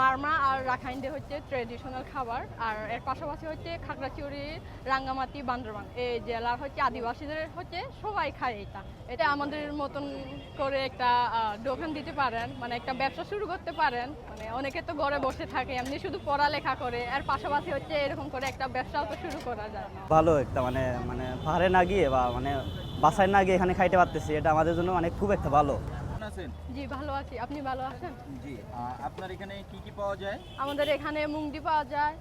মারমা আর রাখাইনদের হচ্ছে ট্রেডিশনাল খাবার, আর এর পাশাপাশি হচ্ছে খাগড়াছড়ি, রাঙ্গামাটি, বান্দরবান। এই জেলার হচ্ছে আদিবাসীদের হচ্ছে সবাই খায় এটা। এটা আমাদের মতন করে একটা দোকান দিতে পারেন মানে একটা ব্যবসা শুরু করতে পারেন। মানে অনেকে তো ঘরে বসে থাকে, এমনি শুধু পড়ালেখা করে, এর পাশাপাশি হচ্ছে এরকম করে একটা ব্যবসাও তো শুরু করা যায় ভালো একটা মানে মানে পাহাড়ে না গিয়ে বা মানে বাসায় না গিয়ে এখানে খাইতে পারতেছি, এটা আমাদের জন্য অনেক খুব একটা ভালো। আছেন? জি ভালো আছি। আপনি ভালো আছেন? জি আপনার এখানে কি কি পাওয়া যায়? আমাদের এখানে মুন্ডি পাওয়া যায়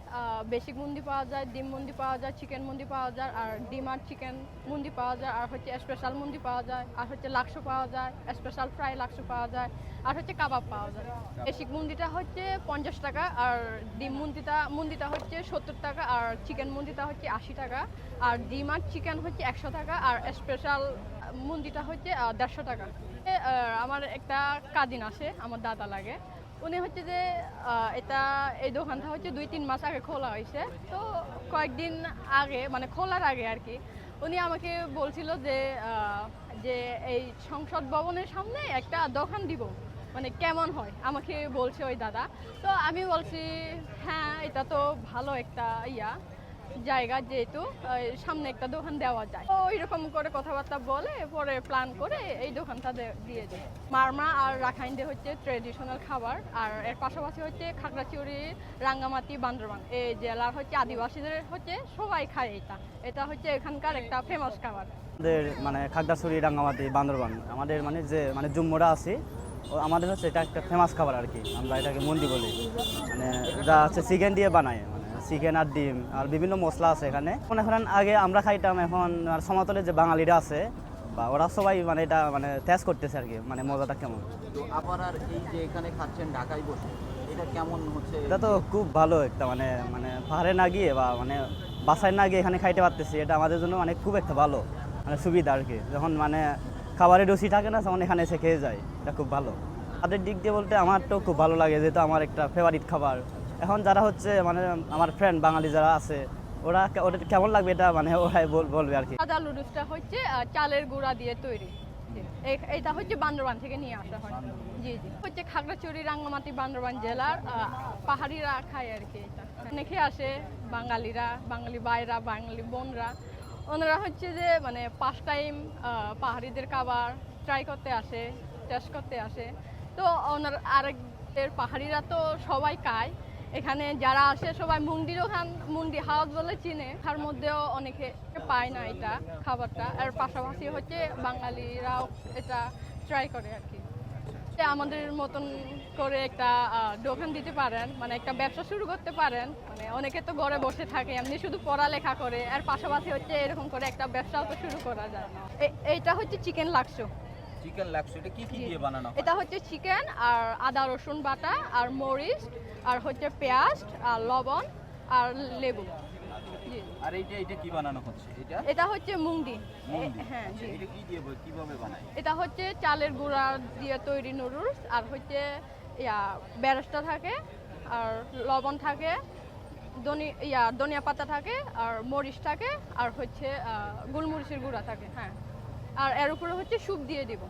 বেসিক মুন্ডি পাওয়া যায় ডিম মুন্ডি পাওয়া যায় চিকেন মুন্ডি পাওয়া যায় আর ডিম আর চিকেন মুন্ডি পাওয়া যায় আর হচ্ছে স্পেশাল মুন্ডি পাওয়া যায় আর হচ্ছে লাক্স পাওয়া যায় স্পেশাল ফ্রাই লাক্স পাওয়া যায়। আর হচ্ছে কাবাব পাওয়া যায়। বেসিক মুন্ডিটা হচ্ছে পঞ্চাশ টাকা আর ডিম মুন্ডিটা মুন্ডিটা হচ্ছে সত্তর টাকা আর চিকেন মুন্ডিটা হচ্ছে আশি টাকা আর ডিম আর চিকেন হচ্ছে একশো টাকা আর স্পেশাল মুন্ডিটা হচ্ছে দেড়শো টাকা। আমার একটা কাজিন আসে আমার দাদা লাগে। উনি হচ্ছে যে এটা এই দোকানটা হচ্ছে দুই তিন মাস আগে খোলা হয়েছে। তো কয়েকদিন আগে মানে খোলার আগে আর কি উনি আমাকে বলছিল যে যে এই সংসদ ভবনের সামনে একটা দোকান দিব। মানে কেমন হয়? আমাকে বলছে ওই দাদা। তো আমি বলছি হ্যাঁ এটা তো ভালো একটা ইয়া জায়গা যেহেতু সামনে একটা দোকান দেওয়া যায়। তো এরকম করে কথাবার্তা বলে, পরে প্ল্যান করে এই দোকানটা দিয়ে দেয়। মারমা আর রাখাইনদের হচ্ছে ট্রেডিশনাল খাবার, আর এর পাশাপাশি হচ্ছে খাগড়াছড়ি, রাঙ্গামাটি, বান্দরবান। এই জেলার হচ্ছে আদিবাসীদের হচ্ছে সবাই খায় এটা। এটা হচ্ছে এখানকার একটা ফেমাস খাবার। আমাদের মানে খাগড়াছড়ি, রাঙ্গামাটি, বান্দরবান, আমাদের মানে যে মানে জুম্মুরা আছি আমাদের হচ্ছে এটা একটা ফেমাস খাবার আর কি। আমরা এটাকে মন্দি বলি। মানে যা হচ্ছে চিকেন দিয়ে বানায়। মানে চিকেন আর ডিম আর বিভিন্ন মশলা আছে এখানে। এখন এখন আগে আমরা খাইতাম এখন আর সমাতলে যে বাঙালিরা আছে বা ওরা সবাই মানে এটা মানে টেস্ট করতেছে আর কি মানে মজাটা কেমন। তো আবার আর এই যে এখানে খাচ্ছেন ঢাকায় বসে এটা কেমন হচ্ছে? এটা তো খুব ভালো একটা মানে মানে পাহাড়ে না গিয়ে বা মানে বাসায় না গিয়ে এখানে খাইতে পারতেছি। এটা আমাদের জন্য মানে খুব একটা ভালো। মানে সুবিধা আর কি। যখন মানে খাবারের রুচি থাকে না তখন এখানে এসে খেয়ে যায়। এটা খুব ভালো। তাদের দিক দিয়ে বলতে আমার তো খুব ভালো লাগে, যেহেতু আমার একটা ফেভারিট খাবার। এখন যারা হচ্ছে মানে আমার ফ্রেন্ড বাঙালি যারা আছে, ওরা ওদের কেমন লাগবে এটা মানে ওরাই বলবে আর কি। সাদা লুডুসটা হচ্ছে চালের গুঁড়া দিয়ে তৈরি। এটা হচ্ছে বান্দরবান থেকে নিয়ে আসা হয়। জি জি। হচ্ছে খাগড়াছড়ি, রাঙ্গামাটি, বান্দরবান জেলার পাহাড়িরা খায় আর কি এটা। অনেকে আসে, বাঙালিরা, বাঙালি বাইরা বাঙালি বোনরা। ওনারা হচ্ছে যে মানে পাঁচ টাইম পাহাড়িদের খাবার, ট্রাই করতে আসে টেস্ট করতে আসে। তো ওনার আরেকদের পাহাড়িরা তো সবাই খায়। এখানে যারা আসে সবাই মুন্ডি দোকান মুন্ডি হাউস বলে চিনে। তার মধ্যেও অনেকে পায় না এটা খাবারটা। আর পাশাপাশি হচ্ছে বাঙালিরাও এটা ট্রাই করে আর কি। আমাদের মতন করে একটা দোকান দিতে পারেন মানে একটা ব্যবসা শুরু করতে পারেন। মানে অনেকে তো ঘরে বসে থাকে এমনি শুধু পড়ালেখা করে আর পাশাপাশি হচ্ছে এরকম করে একটা ব্যবসাও তো শুরু করা যায় এ- এইটা হচ্ছে চিকেন লাক্সো। চিকেন লাগছে এটা কি কি দিয়ে বানানো এটা হচ্ছে চিকেন আর আদা রসুন বাটা আর মরিচ আর হচ্ছে পেঁয়াজ আর লবণ আর লেবু। আর এইটা এটা কি বানানো হচ্ছে? এটা এটা হচ্ছে মুংডি হ্যাঁ জি। এটা কি দিয়ে কীভাবে বানায়? এটা হচ্ছে চালের গুঁড়া দিয়ে তৈরি নুডলস আর হচ্ছে ইয়া বেরেস্তা থাকে আর লবণ থাকে ধনি ইয়া ধনিয়া পাতা থাকে আর মরিচ থাকে আর হচ্ছে গোলমরিচের গুঁড়া থাকে হ্যাঁ। আর এর উপরে হচ্ছে স্যুপ দিয়ে দিব।